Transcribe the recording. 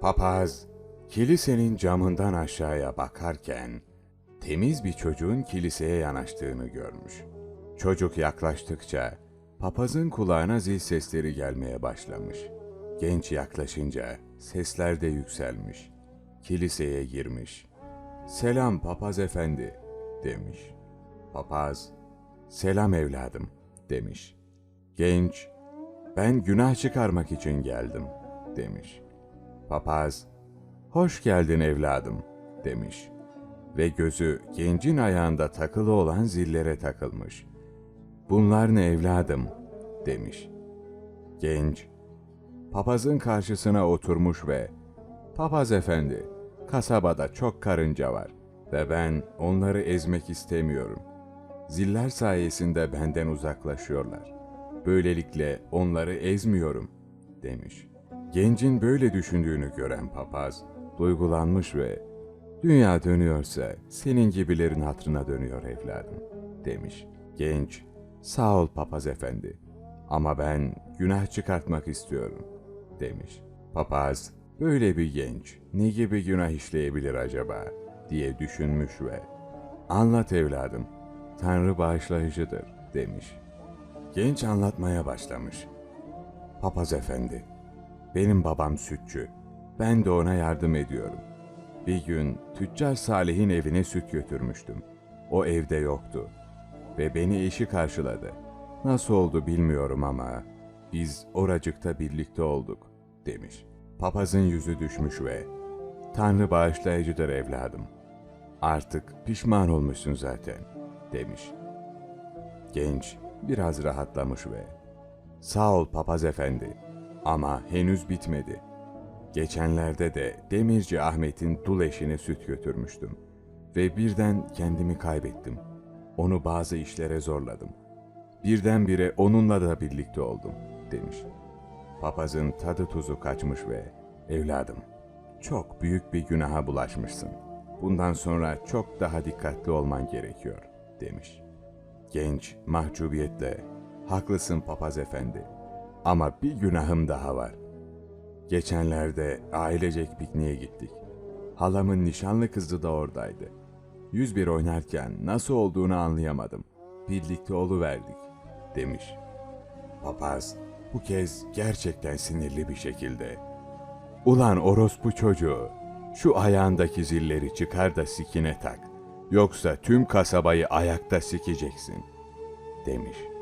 Papaz, kilisenin camından aşağıya bakarken, temiz bir çocuğun kiliseye yanaştığını görmüş. Çocuk yaklaştıkça, papazın kulağına zil sesleri gelmeye başlamış. Genç yaklaşınca, sesler de yükselmiş. Kiliseye girmiş. Selam papaz efendi, demiş. Papaz, selam evladım, demiş. Genç, ben günah çıkarmak için geldim, demiş. Papaz, hoş geldin evladım, demiş. Ve gözü gencin ayağında takılı olan zillere takılmış. Bunlar ne evladım, demiş. Genç, papazın karşısına oturmuş ve, Papaz efendi, kasabada çok karınca var ve ben onları ezmek istemiyorum. Ziller sayesinde benden uzaklaşıyorlar. Böylelikle onları ezmiyorum, demiş. Gencin böyle düşündüğünü gören papaz, duygulanmış ve Dünya dönüyorsa senin gibilerin hatrına dönüyor evladım, demiş. Genç, sağ ol papaz efendi ama ben günah çıkartmak istiyorum, demiş. Papaz, böyle bir genç ne gibi günah işleyebilir acaba diye düşünmüş ve anlat evladım, Tanrı bağışlayıcıdır, demiş. Genç anlatmaya başlamış. Papaz efendi, benim babam sütçü. Ben de ona yardım ediyorum. Bir gün tüccar Salih'in evine süt götürmüştüm. O evde yoktu. Ve beni eşi karşıladı. Nasıl oldu bilmiyorum ama biz oracıkta birlikte olduk, demiş. Papazın yüzü düşmüş ve Tanrı bağışlayıcıdır evladım. Artık pişman olmuşsun zaten, demiş. Genç biraz rahatlamış ve Sağ ol papaz efendi ama henüz bitmedi. Geçenlerde de Demirci Ahmet'in dul eşine süt götürmüştüm ve birden kendimi kaybettim. Onu bazı işlere zorladım. Birdenbire onunla da birlikte oldum, demiş. Papazın tadı tuzu kaçmış ve evladım çok büyük bir günaha bulaşmışsın. Bundan sonra çok daha dikkatli olman gerekiyor, demiş. Genç mahcubiyetle, haklısın papaz efendi ama bir günahım daha var. Geçenlerde ailecek pikniğe gittik. Halamın nişanlı kızı da oradaydı. 101 oynarken nasıl olduğunu anlayamadım. Birlikte oluverdik, demiş. Papaz bu kez gerçekten sinirli bir şekilde. Ulan orospu çocuğu, şu ayağındaki zilleri çıkar da sikine tak. Yoksa tüm kasabayı ayakta sikeceksin, demiş.''